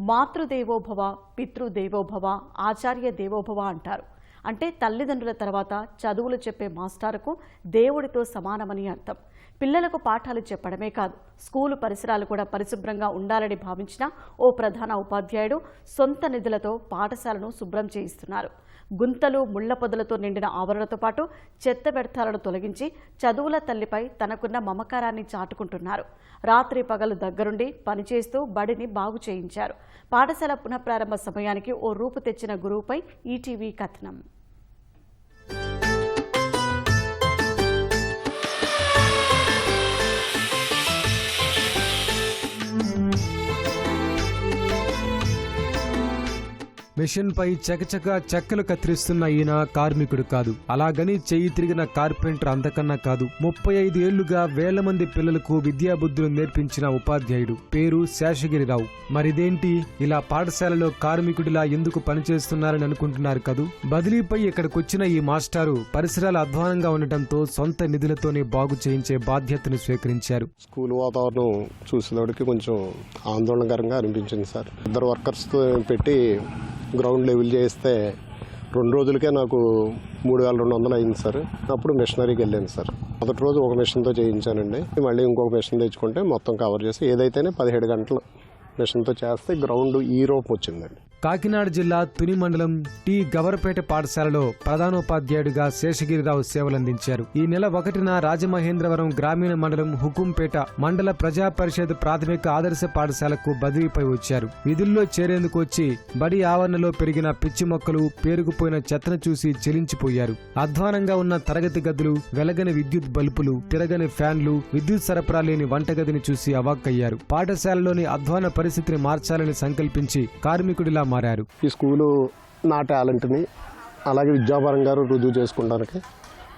మాతృదేవోభవ పితృదేవోభవ ఆచార్య దేవోభవ అంటారు. అంటే తల్లిదండ్రుల తర్వాత చదువులు చెప్పే మాస్టారుకు దేవుడితో సమానమని అర్థం. పిల్లలకు పాఠాలు చెప్పడమే కాదు స్కూలు పరిసరాలు కూడా పరిశుభ్రంగా ఉండాలని భావించిన ఓ ప్రధాన ఉపాధ్యాయుడు సొంత నిధులతో పాఠశాలను శుభ్రం చేయిస్తున్నారు. గుంతలు ముళ్ళ పొదలతో నిండిన ఆవరణతో పాటు చెత్త వ్యర్థాలను తొలగించి చదువుల తల్లిపై తనకున్న మమకారాన్ని చాటుకుంటున్నారు. రాత్రి పగలు దగ్గరుండి పనిచేస్తూ బడిని బాగు చేయించారు. పాఠశాల పునఃప్రారంభ సమయానికి ఓ రూపు తెచ్చిన గురువుపై ఈటీవీ కథనం. మిషన్పై చకచక చెక్కలు కత్తిరిస్తున్న ఈయన కార్మికుడు కాదు. అలాగని చెయ్యి తిరిగిన కార్పెంటర్ అంతకన్నా కాదు. ముప్పై ఐదు ఏళ్ళుగా వేల మంది పిల్లలకు విద్యాబుద్ధులు నేర్పించిన ఉపాధ్యాయుడు. పేరు శేషగిరిరావు. మరిదేంటి? ఇలా పాఠశాలలో కార్మికుడిలా ఎందుకు పనిచేస్తున్నారని అనుకుంటున్నారు కదూ? బదిలీపై ఇక్కడికొచ్చిన ఈ మాస్టారు పరిసరాలు అధ్వానంగా ఉండటంతో సొంత నిధులతోనే బాగు చేయించే బాధ్యతను స్వీకరించారు. స్కూల్ వాతావరణం చూసేటప్పటికి కొంచెం ఆందోళనకరంగా అనిపించింది సార్. ఇద్దరు వర్కర్స్తో పెట్టి గ్రౌండ్ లెవెల్ చేస్తే రెండు రోజులకే నాకు మూడు వేల రెండు వందలు అయింది సార్. అప్పుడు మిషనరీకి వెళ్ళాను సార్. మొదటి రోజు ఒక మిషన్తో చేయించానండి. మళ్ళీ ఇంకొక మిషన్ తెచ్చుకుంటే మొత్తం కవర్ చేసి ఏదైతేనే పదిహేడు గంటలు మిషన్తో చేస్తే గ్రౌండ్ ఈ రూపం వచ్చిందండి. కాకినాడ జిల్లా తుని మండలం టి. గవరపేట పాఠశాలలో ప్రధానోపాధ్యాయుడిగా శేషగిరిరావు సేవలందించారు. ఈ నెల ఒకటిన రాజమహేంద్రవరం గ్రామీణ మండలం హుకుంపేట మండల ప్రజా పరిషత్ ప్రాథమిక ఆదర్శ పాఠశాలకు బదిలీపై వచ్చారు. విధుల్లో చేరేందుకు వచ్చి బడి ఆవరణలో పెరిగిన పిచ్చి మొక్కలు పేరుకుపోయిన చెత్తను చూసి చెలించిపోయారు. అధ్వానంగా ఉన్న తరగతి గదులు వెలగని విద్యుత్ బల్బులు తిరగని ఫ్యాన్లు విద్యుత్ సరఫరా లేని వంటగదిని చూసి అవాక్కయ్యారు. పాఠశాలలోని అధ్వాన పరిస్థితిని మార్చాలని సంకల్పించి కార్మికుడిలా మారారు. ఈ స్కూలు నా టాలెంట్ని అలాగే విద్యాపరంగా రుజువు చేసుకోవడానికి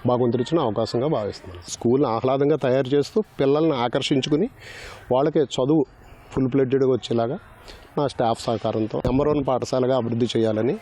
భగవంతుడు అవకాశంగా భావిస్తున్నాను. స్కూల్ని ఆహ్లాదంగా తయారు చేస్తూ పిల్లల్ని ఆకర్షించుకుని వాళ్ళకి చదువు ఫుల్ ప్లేటెడ్గా వచ్చేలాగా నా స్టాఫ్ సహకారంతో నెంబర్ వన్ పాఠశాలగా అభివృద్ధి చేయాలని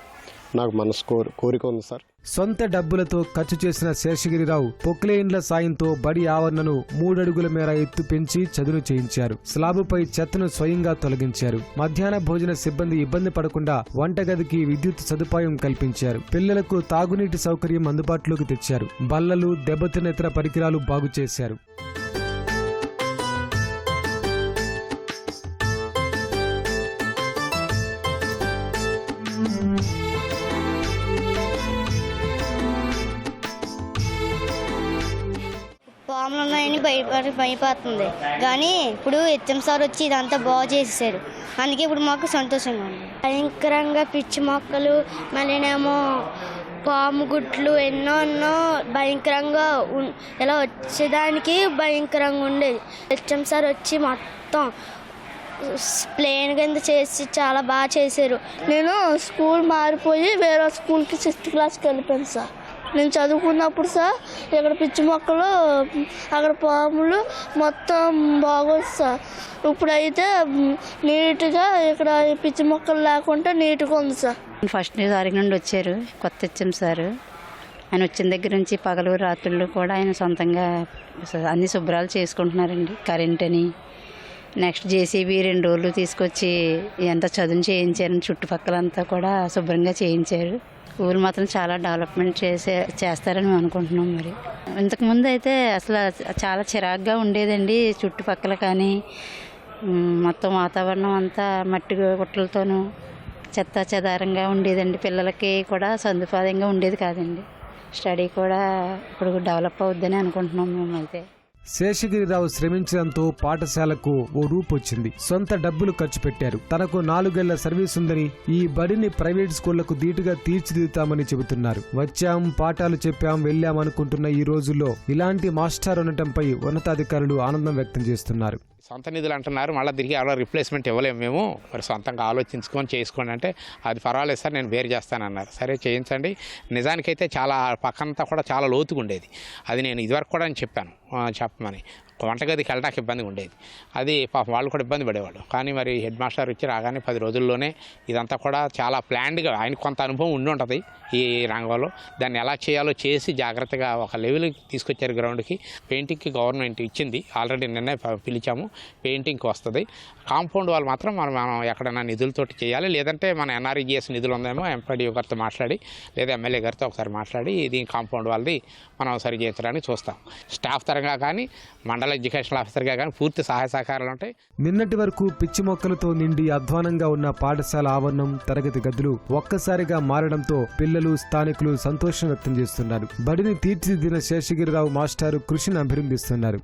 నాకు మనసు కోరి కోరిక ఉంది సార్. సొంత డబ్బులతో ఖర్చు చేసిన శేషగిరిరావు పొక్లేయిండ్ల సాయంతో బడి ఆవరణను మూడడుగుల మేర ఎత్తు పెంచి చదును చేయించారు. స్లాబుపై చెత్తను స్వయంగా తొలగించారు. మధ్యాహ్న భోజన సిబ్బంది ఇబ్బంది పడకుండా వంటగదికి విద్యుత్ సదుపాయం కల్పించారు. పిల్లలకు తాగునీటి సౌకర్యం అందుబాటులోకి తెచ్చారు. బల్లలు దెబ్బతిన్న ఇతర పరికరాలు బాగు చేశారు. దోమలు ఉన్నాయని భయపడి భయపడుతుంది. కానీ ఇప్పుడు హెచ్ఎం సార్ వచ్చి ఇదంతా బాగు చేసేసారు. అందుకే ఇప్పుడు మాకు సంతోషంగా ఉంది. భయంకరంగా పిచ్చి మొక్కలు మళ్ళీనేమో పాము గుట్లు ఎన్నో ఎన్నో భయంకరంగా ఉన్- ఇలా వచ్చేదానికి భయంకరంగా ఉండేది. హెచ్ఎం సార్ వచ్చి మొత్తం ప్లేన్ కింద చేసి చాలా బాగా చేశారు. నేను స్కూల్ మారిపోయి వేరే స్కూల్కి సిక్స్త్ క్లాస్కి వెళ్ళిపోయాను సార్. నేను చదువుకున్నప్పుడు సార్ ఇక్కడ పిచ్చి మొక్కలు అక్కడ పాములు మొత్తం బాగోదు సార్. ఇప్పుడైతే నీట్గా ఇక్కడ పిచ్చి మొక్కలు లేకుండా నీట్గా ఉంది సార్. ఫస్ట్ తారీఖు నుండి వచ్చారు కొత్త వచ్చాం సార్. ఆయన వచ్చిన దగ్గర నుంచి పగలు రాత్రులు కూడా ఆయన సొంతంగా అన్ని శుభ్రాలు చేసుకుంటున్నారండి. కరెంట్ అని. నెక్స్ట్ జేసీబీ రెండు రోజులు తీసుకొచ్చి ఎంత చదువు చేయించారు చుట్టుపక్కలంతా కూడా శుభ్రంగా చేయించారు. స్కూల్ మాత్రం చాలా డెవలప్మెంట్ చేసే చేస్తారని మేము అనుకుంటున్నాం మరి. ఇంతకుముందు అయితే అసలు చాలా చిరాగ్గా ఉండేదండి చుట్టుపక్కల కానీ మొత్తం వాతావరణం అంతా మట్టి గుట్టలతోనూ చెత్త చెదారంగా ఉండేదండి. పిల్లలకి కూడా సదుపాయంగా ఉండేది కాదండి. స్టడీ కూడా ఇప్పుడు డెవలప్ అవుద్దని అనుకుంటున్నాం మేమైతే. శేషగిరిరావు శ్రమించడంతో పాఠశాలకు ఓ రూపు వచ్చింది సొంత డబ్బులు ఖర్చు పెట్టారు. తనకు నాలుగేళ్ళ సర్వీస్ ఉందని ఈ బడిని ప్రైవేట్ స్కూళ్ళకు ధీటుగా తీర్చిదిద్దుతామని చెబుతున్నారు. వచ్చాం పాఠాలు చెప్పాం వెళ్ళాం అనుకుంటున్న ఈ రోజుల్లో ఇలాంటి మాస్టర్ ఉండటంపై ఉన్నతాధికారులు ఆనందం వ్యక్తం చేస్తున్నారు. సొంత నిధులు అంటున్నారు. మళ్ళీ తిరిగి అలా రిప్లేస్మెంట్ ఇవ్వలేము మేము. మరి సొంతంగా ఆలోచించుకొని చేసుకోండి అంటే అది పర్వాలేదు సార్ నేను వేరు చేస్తానన్నారు. సరే చేయించండి. నిజానికైతే చాలా పక్కనంతా కూడా చాలా లోతుగా ఉండేది. అది నేను ఇదివరకు కూడా అని చెప్పాను. చెప్పమని. వంటగదికి వెళ్ళడానికి ఇబ్బందిగా ఉండేది. అది పాపం వాళ్ళు కూడా ఇబ్బంది పడేవాళ్ళు. కానీ మరి హెడ్ మాస్టర్ వచ్చి రాగానే పది రోజుల్లోనే ఇదంతా కూడా చాలా ప్లాన్డ్గా ఆయన కొంత అనుభవం ఉండి ఉంటుంది ఈ రంగంలో. దాన్ని ఎలా చేయాలో చేసి జాగ్రత్తగా ఒక లెవెల్కి తీసుకొచ్చారు గ్రౌండ్కి. పెయింటింగ్కి గవర్నమెంట్ ఇచ్చింది. ఆల్రెడీ నిన్నే పిలిచాము. పెయింటింగ్కి వస్తుంది. కాంపౌండ్ వాళ్ళు మాత్రం మనం మనం ఎక్కడైనా నిధులతోటి చేయాలి. లేదంటే మన ఎన్ఆర్ఈజిఎస్ నిధులు ఉందేమో ఎంపీడీఓ గారితో మాట్లాడి లేదా ఎమ్మెల్యే గారితో ఒకసారి మాట్లాడి ఇది కాంపౌండ్ వాళ్ళది మనం సరి చేయించడానికి చూస్తాం. స్టాఫ్ తరంగా కానీ మండల ఎడ్యుకేషన్ ఆఫీసర్గా కానీ పూర్తి సహాయ సహకారాలు ఉంటాయి. నిన్నటి వరకు పిచ్చి మొక్కలతో నిండి అధ్వానంగా ఉన్న పాఠశాల ఆవరణం తరగతి గదులు ఒక్కసారిగా మారడంతో పిల్లలు స్థానికులు సంతోషం వ్యక్తం చేస్తున్నారు. బడిని తీర్చిదిద్దిన శేషగిరిరావు మాస్టారు కృషిని అభినందిస్తున్నారు.